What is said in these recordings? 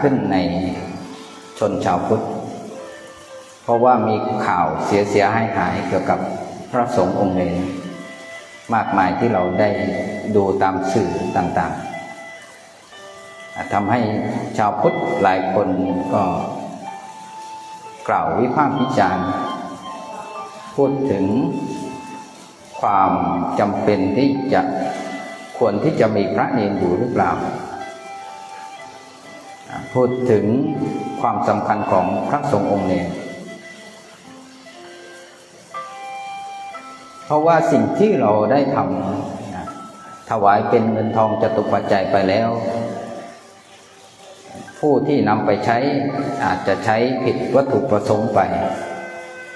ขึ้นในชนชาวพุทธ เพราะว่ามีข่าวเสียเสียหายหายเกี่ยวกับพระสงฆ์องค์เนรมากมายที่เราได้ดูตามสื่อต่างๆทำให้ชาวพุทธหลายคนก็กล่าววิพากษ์วิจารณ์พูดถึงความจำเป็นที่จะควรที่จะมีพระเนรอยู่หรือเปล่า พูดถึงความสำคัญของพระสงฆ์องค์เนรเพราะว่าสิ่งที่เราได้ทำถวายเป็นเงินทองจตุปัจจัยไปแล้ว ผู้ที่นำไปใช้อาจจะใช้ผิดวัตถุประสงค์ไป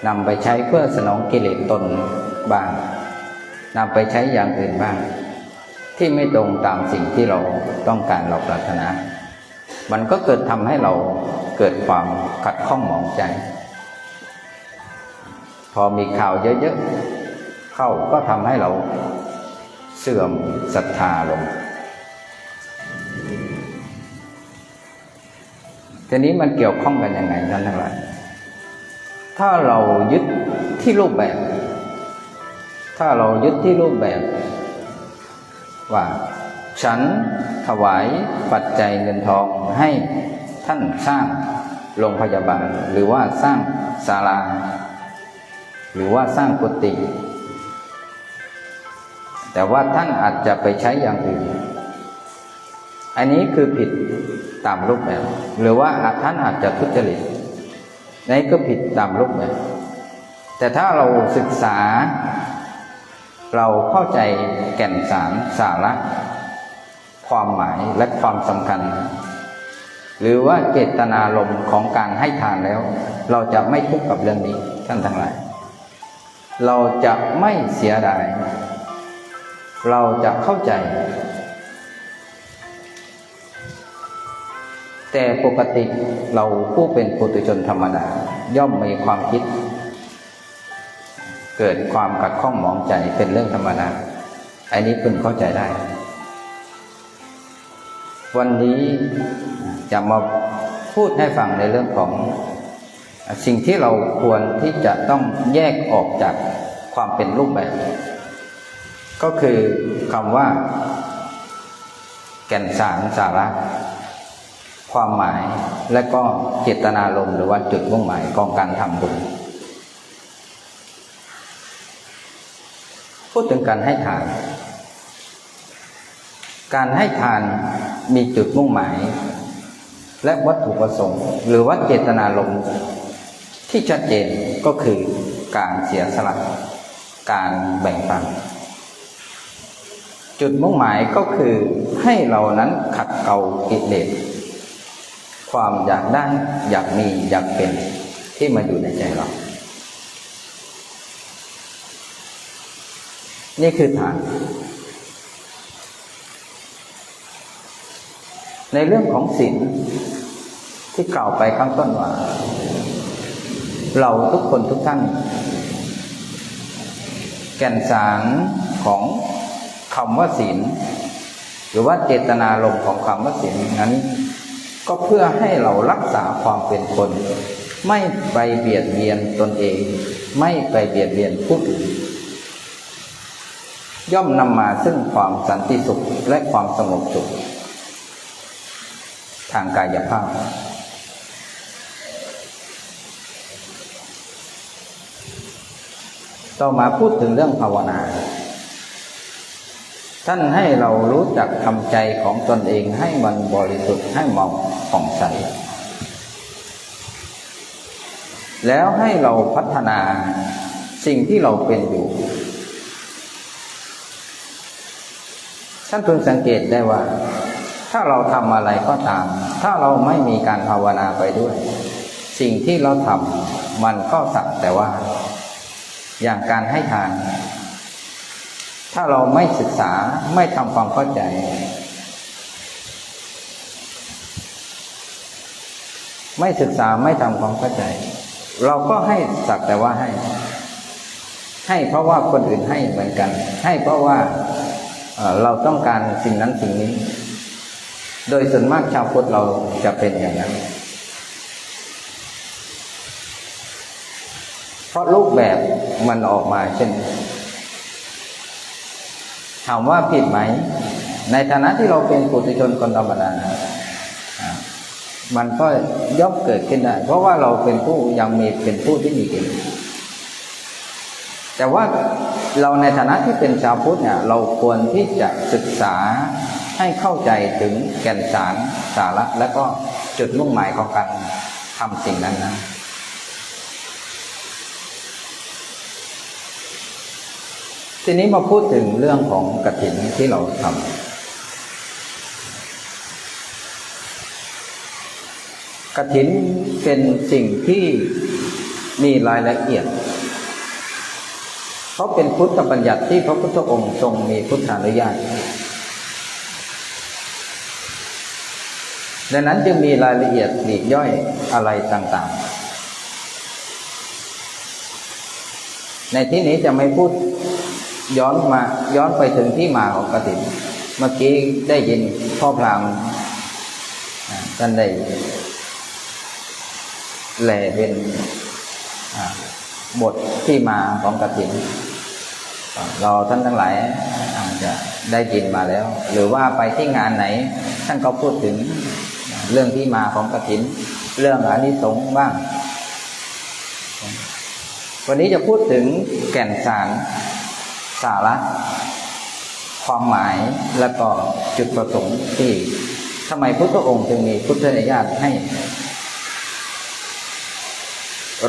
นำไปใช้เพื่อสนองกิเลสตนบ้างนำไปใช้อย่างอื่นบ้าง ที่ไม่ตรงตามสิ่งที่เราต้องการเราปรารถนา มันก็เกิดทำให้เราเกิดความขัดข้องหมองใจ พอมีข่าวเยอะๆเข้าก็ทำให้เราเสื่อมศรัทธาลงทีนี้มันเกี่ยวข้องกันยังไงท่านทั้งหลายถ้าเรายึดที่รูปแบบ ถ้าเรายึดที่รูปแบบว่า ฉันถวายปัจจัยเงินทองให้ท่านสร้างโรงพยาบาล หรือว่าสร้างศาลา หรือว่าสร้างกุฏิแต่ว่าท่านอาจจะไปใช้อย่างอื่น อันนี้คือผิดตามรูปแบบ หรือว่าท่านอาจจะทุจริตนี่ก็ผิดตามรูปแบบ แต่ถ้าเราศึกษา เราเข้าใจแก่นสารสาระ ความหมายและความสำคัญ หรือว่าเจตนารมณ์ของการให้ทานแล้ว เราจะไม่ทุกข์กับเรื่องนี้ท่านทั้งหลาย เราจะไม่เสียดาย เราจะเข้าใจ แต่ปกติเราผู้เป็นปุถุชนธรรมดา ย่อมมีความคิด เกิดความขัดข้องหมองใจเป็นเรื่องธรรมดาอันนี้พึงเข้าใจได้ วันนี้จะมาพูดให้ฟังในเรื่องของสิ่งที่เราควรที่จะต้องแยกออกจากความเป็นรูปแบบ ก็คือคำว่า แก่นสารสาระ ความหมายและก็เจตนารมหรือว่าจุดมุ่งหมายของการทำบุญพูดถึงการให้ทาน การให้ทาน มีจุดมุ่งหมาย และวัตถุประสงค์ หรือว่าเจตนารมที่ชัดเจนก็คือการเสียสละการแบ่งปัน จุดมุ่งหมายก็คือให้เรานั้นขัดเกลากิเลสความอยากได้อยากมีอยากเป็นที่มาอยู่ในใจเรา นี่คือฐาน ในเรื่องของศีลที่กล่าวไปข้างต้นว่า เราทุกคนทุกท่าน แก่นสารของคำว่าศีลหรือว่าเจตนารมของคำว่าศีลนั้น ก็เพื่อให้เรารักษาความเป็นคน ไม่ไปเบียดเบียนตนเอง ไม่ไปเบียดเบียนผู้อื่นย่อมนำมาซึ่งความสันติสุขและความสงบสุขางกายภาพ ต่อมาพูดถึงเรื่องภาวนา ท่านให้เรารู้จักทำใจของตนเองให้มันบริสุทธิ์ให้มองผ่องใส แล้วให้เราพัฒนาสิ่งที่เราเป็นอยู่ท่านพึงสังเกตได้ว่า ถ้าเราทำอะไรก็ตาม ถ้าเราไม่มีการภาวนาไปด้วย สิ่งที่เราทำมันก็สักแต่ว่า อย่างการให้ทาน ถ้าเราไม่ศึกษาไม่ทำความเข้าใจ ไม่ศึกษาไม่ทำความเข้าใจ เราก็ให้สักแต่ว่าให้ ให้เพราะว่าคนอื่นให้เหมือนกัน ให้เพราะว่าเอ่อเราต้องการสิ่งนั้นสิ่งนี้ โดยส่วนมากชาวพุทธเราจะเป็นอย่างนั้น เพราะรูปแบบมันออกมาเช่นถามว่าผิดไหม ในฐานะที่เราเป็นปุถุชนคนธรรมดามันก็ย่อมเกิดขึ้นได้ เพราะว่าเราเป็นผู้ยังมีเป็นผู้ที่มีเก่งแต่ว่าเราในฐานะที่เป็นชาวพุทธเนี่ย เราควรที่จะศึกษา ให้เข้าใจถึงแก่นสารสาระและก็จุดมุ่งหมายของการทำสิ่งนั้นนะทีนี้มาพูดถึงเรื่องของกฐินที่เราทำกฐินเป็นสิ่งที่มีรายละเอียด เพราะเป็นพุทธบัญญัติที่พระพุทธองค์ทรงมีพุทธานุญาต ดังนั้นจึงมีรายละเอียดปลีกย่อยอะไรต่างๆ ในที่นี้จะไม่พูดย้อนมาย้อนไปถึงที่มาของกฐินเมื่อกี้ได้ยินพ่อพรามท่านได้แหล่เป็นบทที่มาของกฐินเราท่านทั้งหลายอาจจะได้ยินมาแล้ว หรือว่าไปที่งานไหนท่านก็พูดถึง เรื่องที่มาของกฐิน เรื่องอานิสงส์บ้าง วันนี้จะพูดถึงแก่นสารสาระ ความหมายและก็จุดประสงค์ที่ทำไมพุทธองค์จึงมีพุทธญาตให้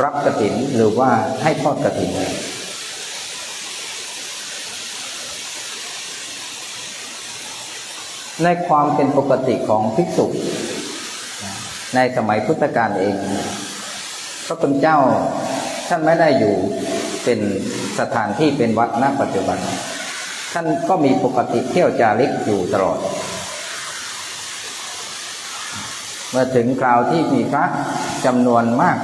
รับกฐินหรือว่าให้ทอดกฐินในความเป็นปกติของภิกษุ ในสมัยพุทธกาลเอง พระคุณเจ้าท่านไม่ได้อยู่เป็นสถานที่เป็นวัดณปัจจุบัน ท่านก็มีปกติเที่ยวจาริกอยู่ตลอด เมื่อถึงคราวที่มีพระจำนวนมาก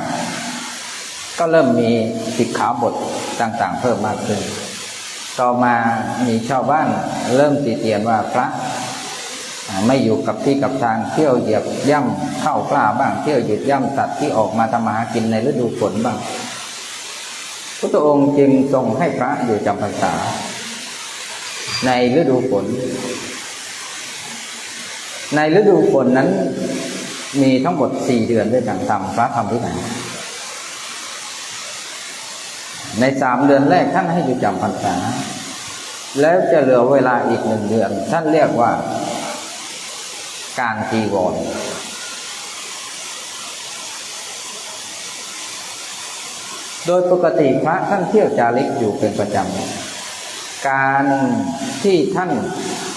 ก็เริ่มมีสิกขาบทต่างๆ เพิ่มมากขึ้น ต่อมามีชาวบ้านเริ่มตีเตียนว่าพระ ไม่อยู่กับที่กับทางเที่ยวเหยียบย่ำเข้ากล้าบ้างเที่ยวหยุดย่ำสัตว์ที่ออกมาทำมาหากินในฤดูฝนบ้างพระองค์จึงทรงให้พระอยู่จำพรรษา ในฤดูฝน ในฤดูฝนนั้นมีทั้งหมดสี่เดือนด้วยกันตามพระธรรมวินัยในสามเดือนแรกท่านให้อยู่จำพรรษา แล้วจะเหลือเวลาอีกหนึ่งเดือน ท่านเรียกว่า การจีวรโดยปกติพระท่านเที่ยวจาริกอยู่เป็นประจำ การที่ท่าน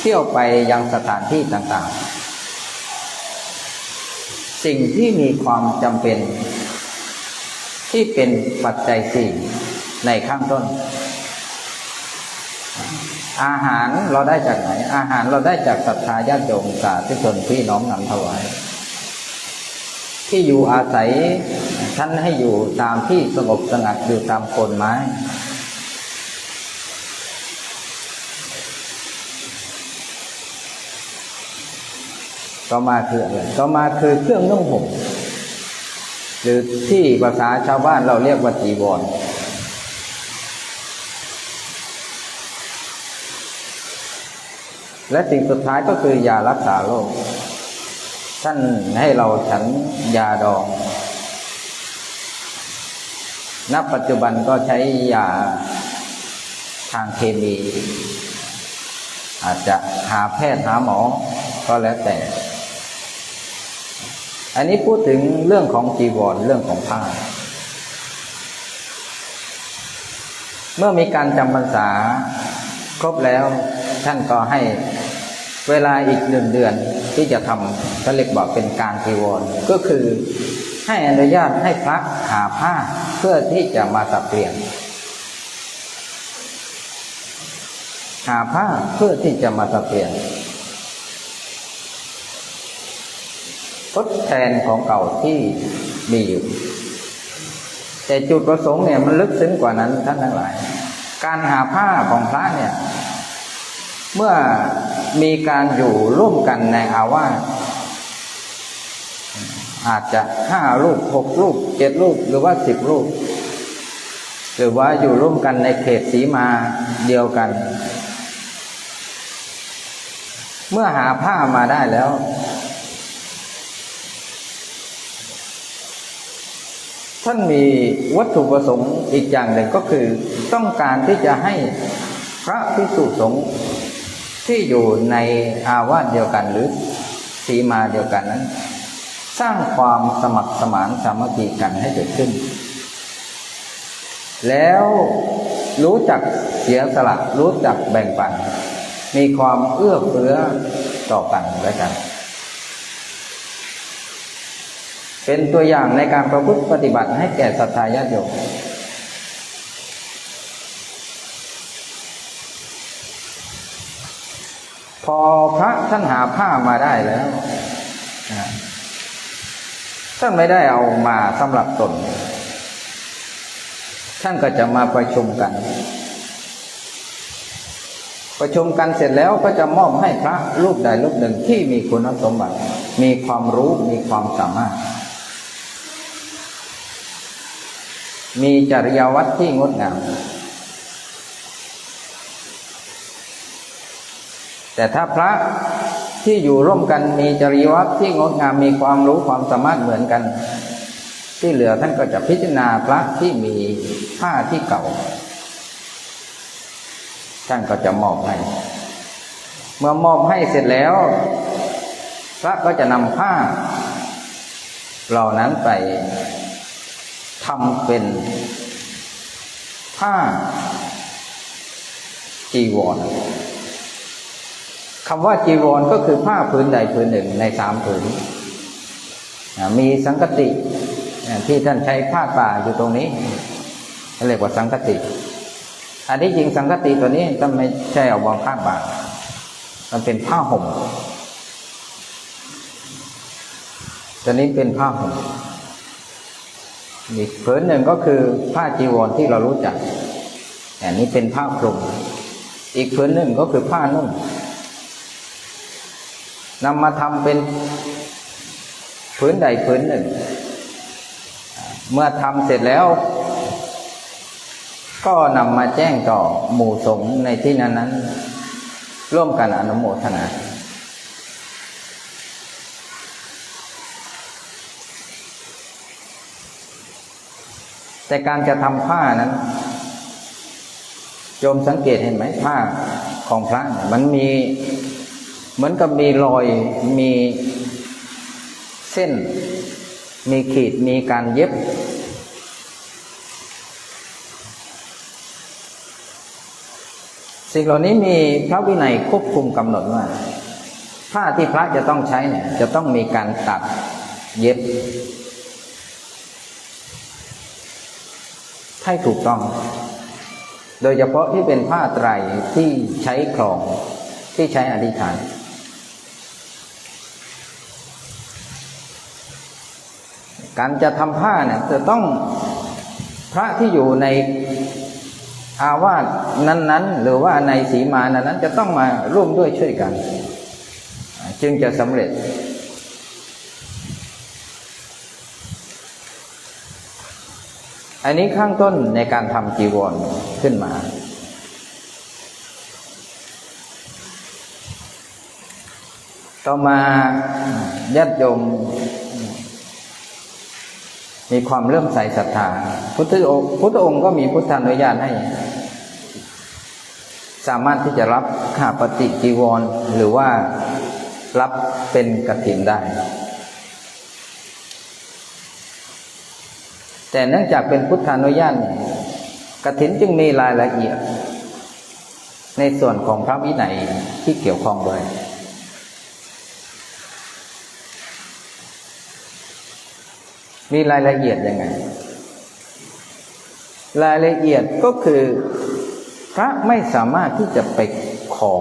เที่ยวไปยังสถานที่ต่างๆ สิ่งที่มีความจำเป็น ที่เป็นปัจจัยสี่ในข้างต้น อาหารเราได้จากไหน อาหารเราได้จากศรัทธาญาติโยมสาธุชนพี่น้องนำถวาย ที่อยู่อาศัยท่านให้อยู่ตามที่สงบสงัดอยู่ตามโคนไม้ ต่อมาคืออะไรต่อมาคือเครื่องนุ่งห่มหรือที่ภาษาชาวบ้านเราเรียกว่าจีวร และสิ่งสุดท้ายก็คือยารักษาโรคท่านให้เราฉันยาดอง ณ ปัจจุบันก็ใช้ยาทางเคมี อาจจะหาแพทย์หาหมอ ก็แล้วแต่ อันนี้พูดถึงเรื่องของจีวรเรื่องของผ้า เมื่อมีการจำพรรษาครบแล้ว ท่านก็ให้เวลาอีกหนึ่งเดือนที่จะทำก็เรียกว่าเป็นการจีวรก็คือให้อนุญาตให้พระหาผ้าเพื่อที่จะมาสับเปลี่ยน หาผ้าเพื่อที่จะมาสับเปลี่ยนทดแทนของเก่าที่มีอยู่ แต่จุดประสงค์เนี่ยมันลึกซึ้งกว่านั้นท่านทั้งหลาย การหาผ้าของพระเนี่ย เมื่อมีการอยู่ร่วมกันในอาวาสอาจจะห้ารูปหกรูปเจ็ดรูปหรือว่าสิบรูป หรือว่าอยู่ร่วมกันในเขตสีมาเดียวกัน เมื่อหาผ้ามาได้แล้ว ท่านมีวัตถุประสงค์อีกอย่างหนึ่งก็คือ ต้องการที่จะให้พระพิสุสงฆ์ ที่อยู่ในอาวาสเดียวกันหรือสีมาเดียวกันนั้น สร้างความสมัครสมานสามัคคีกันให้เกิดขึ้น แล้วรู้จักเสียสละรู้จักแบ่งปัน มีความเอื้อเฟื้อต่อกันและกัน เป็นตัวอย่างในการประพฤติปฏิบัติให้แก่ศรัทธาญาติโยม พอพระท่านหาผ้ามาได้แล้วท่านไม่ได้เอามาสำหรับตน ท่านก็จะมาประชุมกัน ประชุมกันเสร็จแล้วก็จะมอบให้พระรูปใดรูปหนึ่งที่มีคุณสมบัติ มีความรู้มีความสามารถ มีจริยวัตรที่งดงาม แต่ถ้าพระที่อยู่ร่วมกันมีจริยวัตรที่งดงามมีความรู้ความสามารถเหมือนกัน ที่เหลือท่านก็จะพิจารณาพระที่มีผ้าที่เก่า ท่านก็จะมอบให้ เมื่อมอบให้เสร็จแล้ว พระก็จะนำผ้า เหล่านั้นไปทำเป็นผ้าจีวร คำว่าจีวรก็คือผ้าผืนใดผืนหนึ่งในสามผืน มีสังกติที่ท่านใช้ผ้าป่าอยู่ตรงนี้เรียกว่าสังกติ อันนี้จริงสังกติตัวนี้ท่านไม่ใช่เอาบางผ้าป่ามันเป็นผ้าห่มตัวนี้เป็นผ้าห่มอีกผืนหนึ่งก็คือผ้าจีวรที่เรารู้จักอันนี้เป็นผ้าคลุมอีกผืนหนึ่งก็คือผ้านุ่ง นำมาทำเป็นผืนใดผืนหนึ่ง เมื่อทำเสร็จแล้ว ก็นำมาแจ้งต่อหมู่สงฆ์ในที่นั้นนั้น ร่วมกันอนุโมทนาแต่การจะทำผ้านั้นโยมสังเกตเห็นไหมผ้าของพระมันมี เหมือนกับมีรอยมีเส้น มีขีดมีการเย็บ สิ่งเหล่านี้มีพระวินัยควบคุมกำหนดว่าผ้าที่พระจะต้องใช้เนี่ยจะต้องมีการตัดเย็บให้ถูกต้อง โดยเฉพาะที่เป็นผ้าไตรที่ใช้คลองที่ใช้อธิษฐาน การจะทำผ้าเนี่ยจะต้องพระที่อยู่ในอาวาสนั้น ๆ หรือว่าในสีมานั้นจะต้องมาร่วมด้วยช่วยกัน จึงจะสำเร็จ อันนี้ข้างต้นในการทำจีวรขึ้นมา ต่อมาญาติโยม มีความเริ่มใส่ศรัทธาพุทธองค์พุทธองค์ก็มีพุทธานุญาตให้ สามารถที่จะรับข้าปฏิจีวร หรือว่ารับเป็นกฐินได้ แต่เนื่องจากเป็นพุทธานุญาตกฐินจึงมีรายละเอียด ในส่วนของพระวินัยที่เกี่ยวข้องด้วย มีรายละเอียดยังไง รายละเอียดก็คือ พระไม่สามารถที่จะไปขอ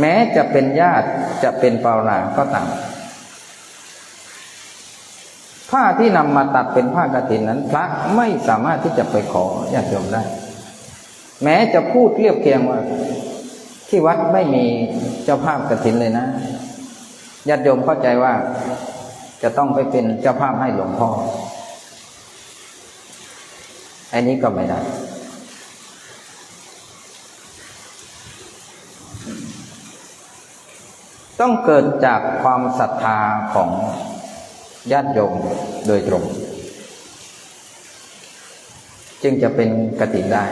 แม้จะเป็นญาติจะเป็นป่าหนาก็ตามผ้าที่นำมาตัดเป็นผ้ากฐินนั้น พระไม่สามารถที่จะไปขอญาติโยมได้ แม้จะพูดเรียบเคียงว่า ที่วัดไม่มีเจ้าภาพกฐินเลยนะญาติโยมเข้าใจว่า จะต้องไปเป็นเจ้าภาพให้หลวงพ่อ อันนี้ก็ไม่ได้ ต้องเกิดจากความศรัทธาของญาติโยมโดยตรง จึงจะเป็นกติได้